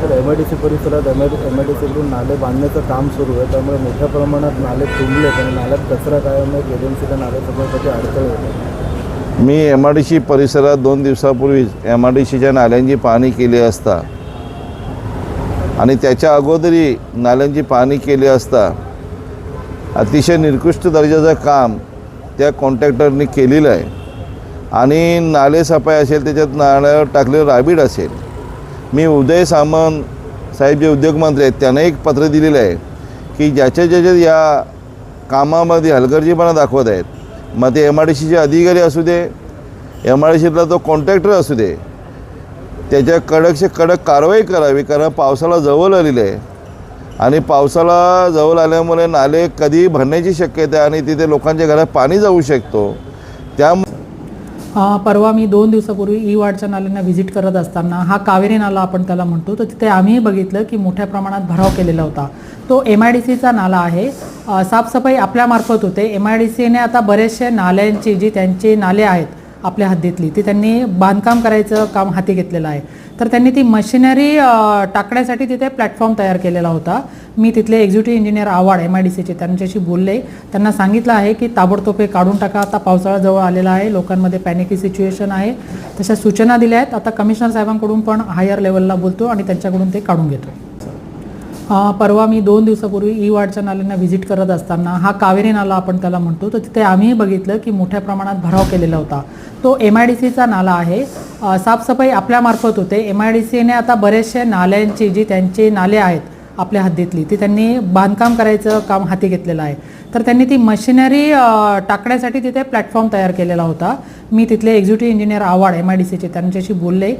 तर M I D C परिसरात M I D M I D सीकडून नाले बांधण्याचं काम सुरू आहे. त्यामुळे मोठ्या प्रमाणात नाले तुंबलेत आणि नाल्यात कचरा कायम आहे. एजन्सीला नाले समोरसाठी अडचण येते मी एम आय डी सी परिसरात दोन दिवसापूर्वीच एम आय डी सीच्या नाल्यांची पाहणी केली असता आणि त्याच्या अगोदरही नाल्यांची पाहणी केली असता अतिशय निकृष्ट दर्जाचं काम त्या कॉन्ट्रॅक्टरनी केलेलं आहे. आणि नाले सफाई असेल त्याच्यात नाल्यावर टाकलेलं राबीड असेल मी उदय सामंत साहेब जे उद्योगमंत्री आहेत त्यांना एक पत्र दिलेलं आहे की ज्याच्या ज्याच्यात या कामामध्ये हलगर्जीपणा दाखवत आहेत. मग ते एम आय डी सीचे अधिकारी असू दे एम आय डी सीतला तो कॉन्ट्रॅक्टर असू दे त्याच्या कडकशी कडक कारवाई करावी कारण पावसाला जवळ आलेलं आहे. आणि पावसाला जवळ आल्यामुळे नाले कधी भरण्याची शक्यता आहे आणि तिथे लोकांच्या घरात पाणी जाऊ शकतो. त्यामुळे परवा मी दोन दिवसापूर्वी ई वाडच्या नाल्यांना व्हिजिट करत असताना हा कावेरी नाला आपण त्याला म्हणतो तर तिथे आम्ही बघितलं की मोठ्या प्रमाणात भराव केलेला होता. तो एम आय डी सीचा नाला आहे. साफसफाई आपल्यामार्फत होते. एम आय डी सीने आता बरेचसे नाल्यांची जी त्यांचे नाले आहेत आपल्या हद्दीतली ती त्यांनी बांधकाम करायचं काम हाती घेतलेलं आहे. तर त्यांनी ती मशिनरी टाकण्यासाठी तिथे प्लॅटफॉर्म तयार केलेला होता. मी तिथले executive engineer Awad M I D सीचे त्यांच्याशी बोलले. त्यांना सांगितलं आहे की ताबडतोब हे काढून टाका. आता पावसाळा जवळ आलेला आहे. लोकांमध्ये पॅनिकी सिच्युएशन आहे. तशा सूचना दिल्या आहेत. आता कमिशनर साहेबांकडून पण हायर लेवलला बोलतो आणि त्यांच्याकडून ते काढून घेतो. परवा मी दोन दिवसापूर्वी ई वाडच्या नाल्यांना व्हिजिट करत असताना हा कावेरी नाला आपण त्याला म्हणतो तर तिथे आम्ही बघितलं की मोठ्या प्रमाणात भराव केलेला होता. तो एम आय डी सीचा नाला आहे. साफसफाई आपल्यामार्फत होते. एम आय डी सीने आता बरेचसे नाल्यांची जी त्यांची नाले आहेत आपल्या हद्दीतली ती त्यांनी बांधकाम करायचं काम हाती घेतलेलं आहे. तर त्यांनी ती मशिनरी टाकण्यासाठी तिथे प्लॅटफॉर्म तयार केलेला होता. मी तिथले executive engineer Avhad M I D सीचे त्यांच्याशी बोलले.